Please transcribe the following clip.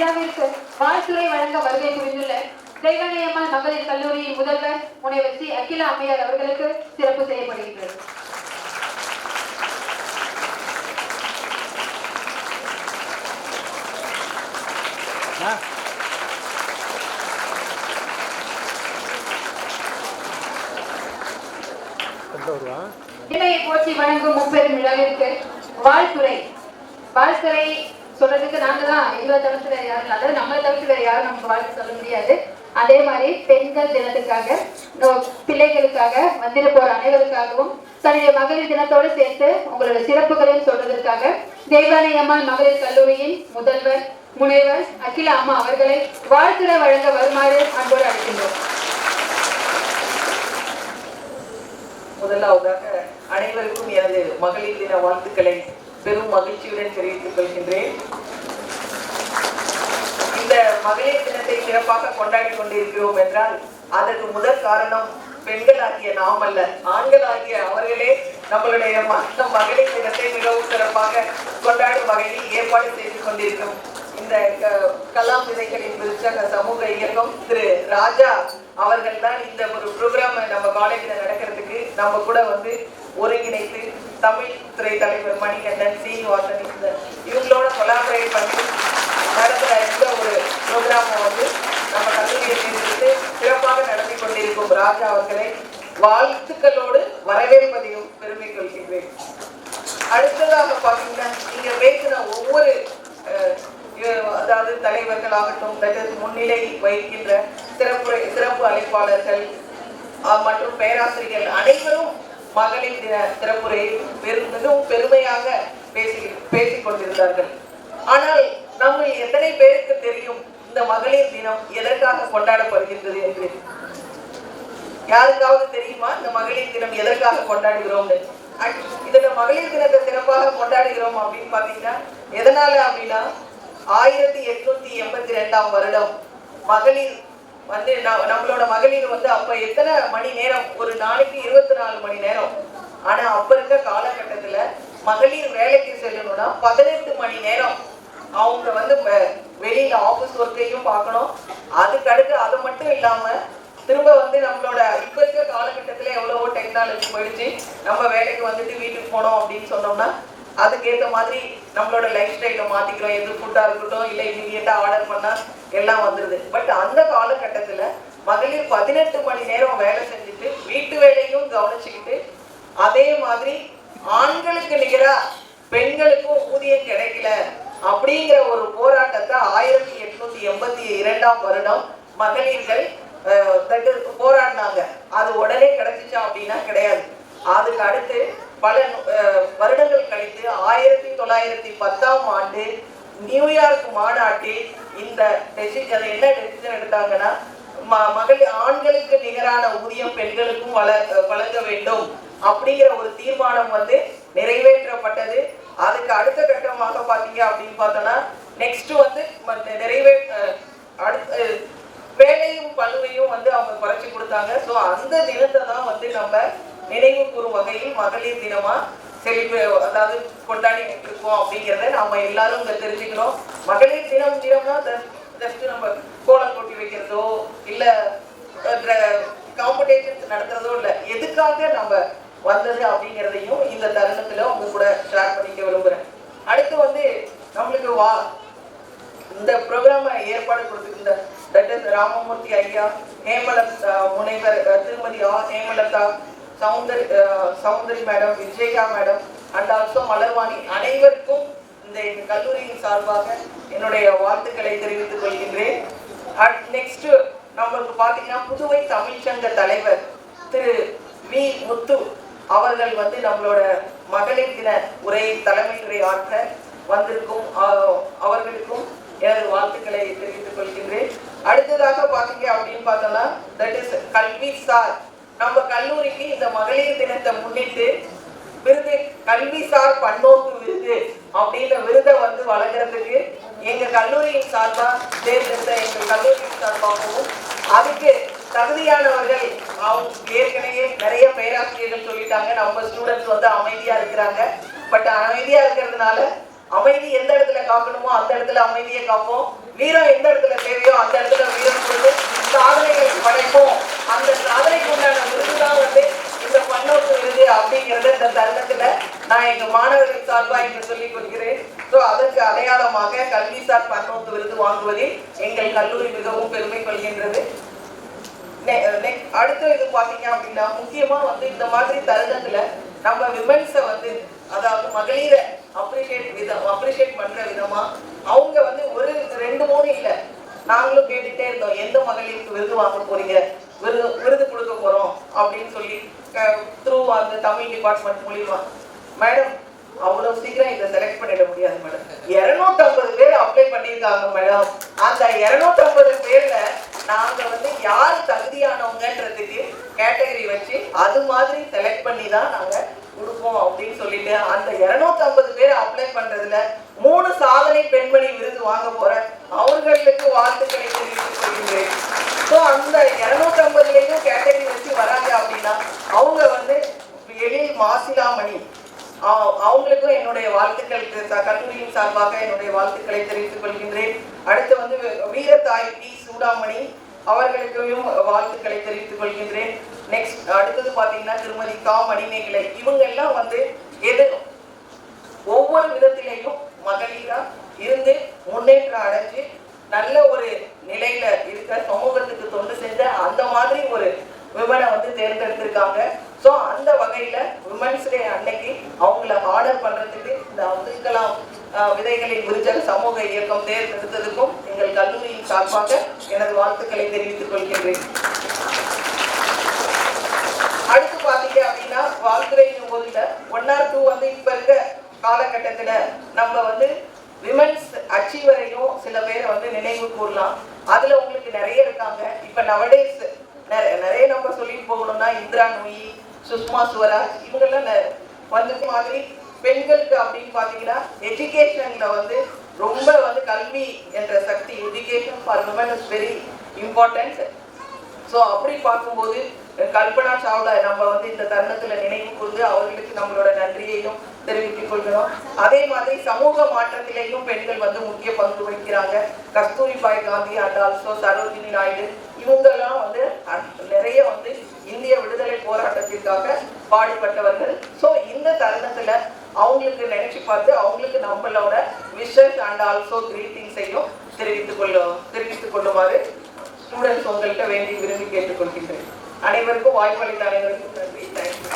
விழாவிற்கு வாழ்த்துறை வழங்க வருகை புரிந்துள்ள தெய்வனையம்மாள் மகளிர் கல்லூரியின் முதல்வர் முனைவர் சி. அகில அம்மையார் அவர்களுக்கு சிறப்பு செய்யப்படுகின்றது. போற்றி வழங்கும் முப்பெரும் விழாவிற்கு வாழ்த்துறை வாழ்த்துறை சொல்றதுக்கு நாங்க தான். எங்களை தவிர்த்து வேற யாரும் இல்லை. அதாவது நம்மளை தவிர்த்து வேற யாரும் நமக்கு வாழ்த்து சொல்ல முடியாது. அதே மாதிரி பெண்கள் தினத்துக்காக பிள்ளைகளுக்காக வந்துட போற அனைவருக்காகவும் தன்னுடைய மகளிர் தினத்தோடு சேர்த்து உங்களோட சிறப்புகளையும் சொல்றதற்காக தேவானை மகளிர் கல்லூரியின் முதல்வர் முனைவர் அகில அம்மா அவர்களை வாழ்த்துறை வழங்க வருமாறு அன்போடு அழைக்கின்றோம். முதலாவதாக அனைவருக்கும் எனது மகளிர் தின வாழ்த்துக்களை பெரும் மகிழ்ச்சியுடன் தெரிவித்துக் கொள்கின்றேன். இந்த மகளிர் தினத்தை சிறப்பாக கொண்டாடி கொண்டிருக்கிறோம் என்றால் அதற்கு முதல் காரணம் பெண்களாகிய நாம் அல்ல ஆண்களாகிய அவர்களே நம்மளுடைய மகளிர் தினத்தை மிகவும் சிறப்பாக கொண்டாடும் வகையில் ஏற்பாடு செய்து கொண்டிருக்கிறோம். இந்த க- கலாம் விதைகளின் விருச்சக சமூக இயக்கம் திரு ராஜா அவர்கள் தான் இந்த ஒரு ப்ரோக்ராம் நம்ம காலேஜில் நடக்கிறதுக்கு நம்ம கூட வந்து ஒருங்கிணைத்து தமிழ் துறை தலைவர் மணிகண்டன் சீனிவாசன் இந்த இவங்களோட கொலாபரேட் பண்ணி நடத்துகிற எந்த ஒரு ப்ரோக்ராமை வந்து நம்ம கல்லூரியை சேர்ந்து சிறப்பாக நடத்தி கொண்டிருக்கும் ராஜா அவர்களை வாழ்த்துக்களோடு வரவேற்பதையும் பெருமை கொள்கின்றேன். அடுத்ததாக பார்த்தீங்கன்னா நீங்க பேசின ஒவ்வொரு அஹ், அதாவது தலைவர்களாகட்டும் that முன்னிலை வகிக்கின்ற சிறப்பு சிறப்பு அழைப்பாளர்கள் மற்றும் பேராசிரியர்கள் அனைவரும் மகளிர் தின சிறப்புரையை பெரும் மிகவும் பெருமையாக பேசி பேசிக் கொண்டிருந்தார்கள் ஆனால் நம்ம எத்தனை பேருக்கு தெரியும் இந்த மகளிர் தினம் எதற்காக கொண்டாடப்படுகின்றது என்று? யாருக்காவது தெரியுமா? இந்த மகளிர் தினம் எதற்காக கொண்டாடுகிறோம்னு? இதுல மகளிர் தினத்தை சிறப்பாக கொண்டாடுகிறோம் அப்படின்னு பாத்தீங்கன்னா எதனால அப்படின்னா ஆயிரத்தி எட்நூத்தி எண்பத்தி ரெண்டாம் வருடம் மகளிர் வந்து நம்மளோட மகளிர் வந்து அப்ப எத்தனை மணி நேரம்? ஒரு நாளைக்கு இருபத்தி நாலு மணி நேரம். ஆனா அப்ப இருக்க காலகட்டத்துல மகளிர் வேலைக்கு செல்லணும்னா பதினெட்டு மணி நேரம். அவங்க வந்து வெ- வெளியில ஆபீஸ் ஒர்க்கையும் பார்க்கணும். அதுக்கு அடுத்து அது மட்டும் இல்லாம திரும்ப வந்து நம்மளோட இப்ப இருக்க காலகட்டத்துல எவ்வளவோ டெக்னாலஜி போயிடுச்சு. நம்ம வேலைக்கு வந்துட்டு வீட்டுக்கு போனோம் அப்படின்னு சொன்னோம்னா அதுக்கேத்த மாதிரி நம்மளோட லைஃப் ஸ்டைல மாத்திக்கிறோம் எது ஃபுட்டா இருக்கட்டும் இல்லை இமீடியட்டா ஆர்டர் பண்ணா எல்லாம் வந்துருது. பட் அந்த காலகட்டத்துல மகளிர் பதினெட்டு மணி நேரம் வேலை செஞ்சுட்டு வீட்டு வேலையும் கவனிச்சுக்கிட்டு அதே மாதிரி ஆண்களுக்கு நிகரா பெண்களுக்கும் ஊதியம் கிடைக்கல அப்படிங்கிற ஒரு போராட்டத்தை ஆயிரத்தி எட்நூத்தி எண்பத்தி இரண்டாம் வருடம் மகளிர்கள் போராடினாங்க. அது உடனே கிடைச்சிச்சா அப்படின்னா கிடையாது. அதுக்கு அடுத்து பல வருடங்கள் கழித்து ஆயிரத்தி தொள்ளாயிரத்தி பத்தாம் ஆண்டு நியூயார்க் மாநாட்டில் இந்த டெசிஷன் என்ன டெசிஷன் எடுத்தாங்கன்னா ம- மகளிர் ஆண்களுக்கு நிகரான ஊதியம் பெண்களுக்கும் வள வழங்க வேண்டும் அப்படிங்கிற ஒரு தீர்மானம் வந்து நிறைவேற்றப்பட்டது. அதுக்கு அடுத்த கட்டமாக பாத்தீங்க அப்படின்னு பார்த்தோம்னா நெக்ஸ்ட் வந்து நிறைவே அடுத்த வேலையும் பழுவையும் வந்து அவங்க குறைச்சி கொடுத்தாங்க. ஸோ அந்த தினத்தை தான் வந்து நம்ம நினைவு கூறும் வகையில் மகளிர் தினமா செலிப்ரே அதாவது கொண்டாடிட்டு இருக்கோம் அப்படிங்கிறத நம்ம எல்லாரும் இங்க தெரிஞ்சுக்கணும். மகளிர் தினம் தினம்னா ஜஸ்ட் நம்ம கோலம் கொட்டி வைக்கிறதோ இல்ல காம்படிஷன்ஸ் நடத்துறதோ இல்ல எதுக்காக நம்ம வந்தது அப்படிங்கிறதையும் இந்த தருணத்துல உங்க கூட ஷேர் பண்ணிக்க விரும்புறேன். அடுத்து வந்து நம்மளுக்கு வா இந்த ப்ரோக்ராம ஏற்பாடு கொடுத்துருந்த தட் இஸ் ராமமூர்த்தி ஐயா ஹேமலதா முனைவர் திருமதி ஆ Hemalatha Soundari Soundari madam Vijaya madam and also Malarvani அனைவருக்கும் இந்த எங்க கல்லூரியின் சார்பாக என்னுடைய வாழ்த்துக்களை தெரிவித்துக் கொள்கின்றேன். நெக்ஸ்ட் நம்மளுக்கு பார்த்தீங்கன்னா புதுவை தமிழ்ச்சங்க தலைவர் திரு வி. முத்து அவர்கள் வந்து நம்மளோட மகளிர் தின உரையை தலைமை உரை ஆற்ற வந்திருக்கும். அவர்களுக்கும் எனது வாழ்த்துக்களை தெரிவித்துக் கொள்கின்றேன். அடுத்ததாக பார்த்தீங்க அப்படின்னு பார்த்தோம்னா தட் இஸ் கல்வி சார். நம்ம கல்லூரிக்கு இந்த மகளிர் தினத்தை முன்னிட்டு விருது கல்விசார் பன்னோக்கு விருது அப்படின்ற விருதை வந்து வழங்குறதுக்கு எங்க கல்லூரியின் சார்பா தேர்ந்தெடுத்த எங்க கல்லூரியின் சார்பாகவும் அதுக்கு தகுதியானவர்கள் அவங்க ஏற்கனவே நிறைய பேராசிரியர்கள் சொல்லிட்டாங்க. நம்ம ஸ்டூடெண்ட்ஸ் வந்து அமைதியா இருக்கிறாங்க. பட் அமைதியா இருக்கிறதுனால அமைதி எந்த இடத்துல காக்கணுமோ அந்த இடத்துல அமைதியை காப்போம். வீரம் எந்த இடத்துல தேவையோ அந்த இடத்துல வீரம் கொடுத்து சாதனைகள் படைப்போம். அந்த சாதனைக்கு உண்டான விருது தான் வந்து இந்த பன்னோக்கு விருது அப்படிங்கிறத இந்த தருணத்துல நான் எங்க மாணவர்கள் சார்பா இங்க சொல்லிக் கொள்கிறேன். ஸோ அதற்கு அடையாளமாக கல்விசார் பன்னோக்கு விருது வாங்குவதில் எங்கள் கல்லூரி மிகவும் பெருமை கொள்கின்றது. நெ- நெ- அடுத்து இது பாத்தீங்க அப்படின்னா முக்கியமா வந்து இந்த மாதிரி தருணத்துல நம்ம விமன்ஸை வந்து அதாவது மகளிரை அப்ரிஷியேட் விதம் அப்ரிஷியேட் பண்ற விதமா அவங்க வந்து ஒரு ரெண்டு மூணு இல்ல. நாங்களும் கேட்டுட்டே இருந்தோம் எந்த மகளிருக்கு விருது வாங்க போறீங்க? விருது விருது கொடுக்க போறோம் அப்படின்னு சொல்லி த்ரூ அந்த தமிழ் டிபார்ட்மெண்ட் மூலியமா. மேடம் அவ்வளவு சீக்கிரம் இதை செலக்ட் பண்ணிட முடியாது மேடம் இருநூத்தம்பது பேர் அப்ளை பண்ணியிருக்காங்க மேடம் அந்த இருநூத்தம்பது பேர்ல நாங்க வந்து யார் தகுதியானவங்கன்றதுக்கு கேட்டகரி வச்சு அது மாதிரி செலக்ட் பண்ணி தான் நாங்க கொடுப்போம் அப்படின்னு சொல்லிட்டு அந்த இருநூத்தம்பது அப்ளை பண்றதுல மூணு சாதனை பெண்மணி விருது வாங்க போற அவர்களுக்கு வாழ்த்துக்களை தெரிவித்துக் கொள்கின்றேன். ஸோ அந்த இருநூத்தம்பதுலேயும் கேட்டகரி வச்சு வராங்க அப்படின்னா அவங்க வந்து எழில் மாசிலாமணி. அவங்களுக்கும் என்னுடைய வாழ்த்துக்கள் கல்லூரியின் சார்பாக என்னுடைய வாழ்த்துக்களை தெரிவித்துக் கொள்கின்றேன். அடுத்து வந்து வீரத்தாய் டி சூடாமணி அவர்களுக்கும் வாழ்த்துக்களை தெரிவித்துக் கொள்கின்றேன். நெக்ஸ்ட் அடுத்தது பாத்தீங்கன்னா திருமதி கா மணிமேகலை இவங்க எல்லாம் வந்து எது ஒவ்வொரு விதத்திலேயும் மகளிரா இருந்து முன்னேற்றம் அடைஞ்சு நல்ல ஒரு நிலையில இருக்க சமூகத்துக்கு தொண்டு செஞ்ச அந்த மாதிரி ஒரு விமனை வந்து தேர்ந்தெடுத்திருக்காங்க. ஸோ அந்த வகையில விமன்ஸ் டே அன்னைக்கு அவங்கள ஆர்டர் பண்றதுக்கு இந்த அப்துல் கலாம் விதைகளின் விருச்சக சமூக இயக்கம் தேர்ந்தெடுத்ததுக்கும் எங்கள் கல்லூரியின் சார்பாக எனது வாழ்த்துக்களை தெரிவித்துக் கொள்கின்றேன். அடுத்து பாத்தீங்க அப்படின்னா வாழ்த்துறையின் போதுல ஒன் ஆர் டூ வந்து இப்ப இருக்க காலகட்டத்துல நம்ம வந்து விமன்ஸ் அச்சீவரையும் சில பேரை வந்து நினைவு கூறலாம். அதுல உங்களுக்கு நிறைய இருக்காங்க. இப்ப நவடேஸ் நிறைய நம்ம சொல்லி போகணும்னா இந்திரா நோயி சுஷ்மா சுவராஜ் இவங்கெல்லாம் வந்து மாதிரி பெண்களுக்கு அப்படின்னு பாத்தீங்கன்னா எஜுகேஷன்ல வந்து ரொம்ப வந்து கல்வி என்ற சக்தி education for women is very important so அப்படி பார்க்கும்போது கல்பனா சாவ்லா நம்ம வந்து இந்த தருணத்துல நினைவு கூர்ந்து அவர்களுக்கு நம்மளோட நன்றியையும் தெரிவித்துக் கொள்கிறோம் அதே மாதிரி சமூக மாற்றத்திலேயும் பெண்கள் வந்து முக்கிய பங்கு வகிக்கிறாங்க. கஸ்தூரிபாய் காந்தி அண்ட் ஆல்சோ சரோஜினி நாயுடு இவங்கெல்லாம் வந்து நிறைய வந்து இந்திய விடுதலை போராட்டத்திற்காக பாடுபட்டவர்கள். ஸோ இந்த தருணத்துல அவங்களுக்கு நினைச்சு பார்த்து அவங்களுக்கு நம்மளோட விஷஸ் அண்ட் ஆல்சோ கிரீட்டிங்ஸையும் தெரிவித்துக் கொள்ள தெரிவித்துக் கொள்ளுமாறு ஸ்டூடெண்ட்ஸ் உங்கள்கிட்ட வேண்டி விரும்பி கேட்டுக்கொள்கின்றேன். அனைவருக்கும் வாய்ப்பளித்த அனைவருக்கும் நன்றி. தேங்க்யூ